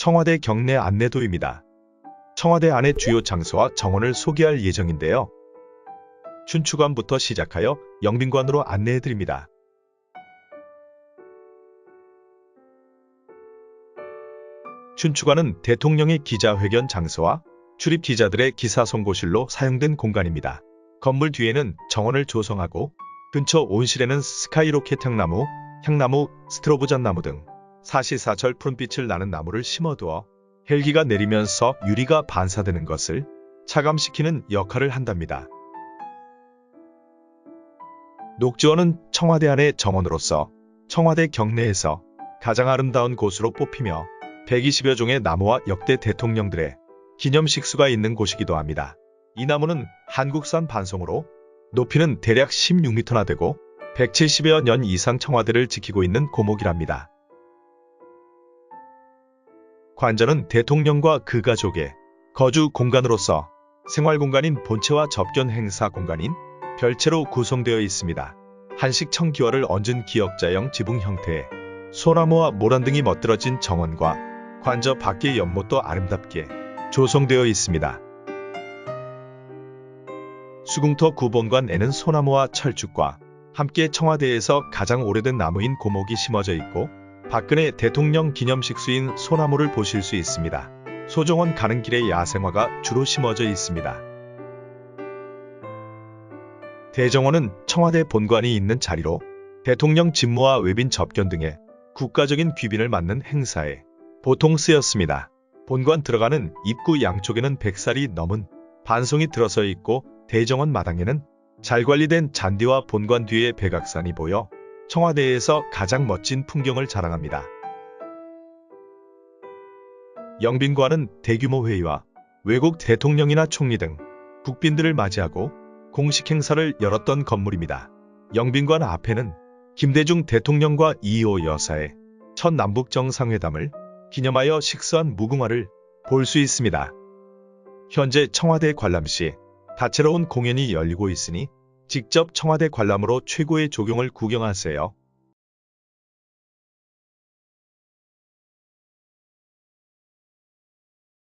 청와대 경내 안내도입니다. 청와대 안의 주요 장소와 정원을 소개할 예정인데요. 춘추관부터 시작하여 영빈관으로 안내해드립니다. 춘추관은 대통령의 기자회견 장소와 출입 기자들의 기사 송고실로 사용된 공간입니다. 건물 뒤에는 정원을 조성하고 근처 온실에는 스카이로켓 향나무, 향나무, 스트로브잣 나무 등 사시사철 푸른빛을 나는 나무를 심어두어 헬기가 내리면서 유리가 반사되는 것을 차감시키는 역할을 한답니다. 녹지원은 청와대 안의 정원으로서 청와대 경내에서 가장 아름다운 곳으로 뽑히며 120여 종의 나무와 역대 대통령들의 기념식수가 있는 곳이기도 합니다. 이 나무는 한국산 반송으로 높이는 대략 16m나 되고 170여 년 이상 청와대를 지키고 있는 고목이랍니다. 관전은 대통령과 그 가족의 거주 공간으로서 생활 공간인 본체와 접견 행사 공간인 별채로 구성되어 있습니다. 한식 청기화를 얹은 기역자형 지붕 형태의 소나무와 모란 등이 멋들어진 정원과 관저 밖의 연못도 아름답게 조성되어 있습니다. 수궁터 9번관에는 소나무와 철쭉과 함께 청와대에서 가장 오래된 나무인 고목이 심어져 있고 박근혜 대통령 기념식 수인 소나무를 보실 수 있습니다. 소정원 가는 길에 야생화가 주로 심어져 있습니다. 대정원은 청와대 본관이 있는 자리로 대통령 직무와 외빈 접견 등의 국가적인 귀빈을 맡는 행사에 보통 쓰였습니다. 본관 들어가는 입구 양쪽에는 100살이 넘은 반송이 들어서 있고 대정원 마당에는 잘 관리된 잔디와 본관 뒤에 백악산이 보여 청와대에서 가장 멋진 풍경을 자랑합니다. 영빈관은 대규모 회의와 외국 대통령이나 총리 등 국빈들을 맞이하고 공식 행사를 열었던 건물입니다. 영빈관 앞에는 김대중 대통령과 이호 여사의 첫 남북 정상회담을 기념하여 식수한 무궁화를 볼 수 있습니다. 현재 청와대 관람 시 다채로운 공연이 열리고 있으니 직접 청와대 관람으로 최고의 조경을 구경하세요.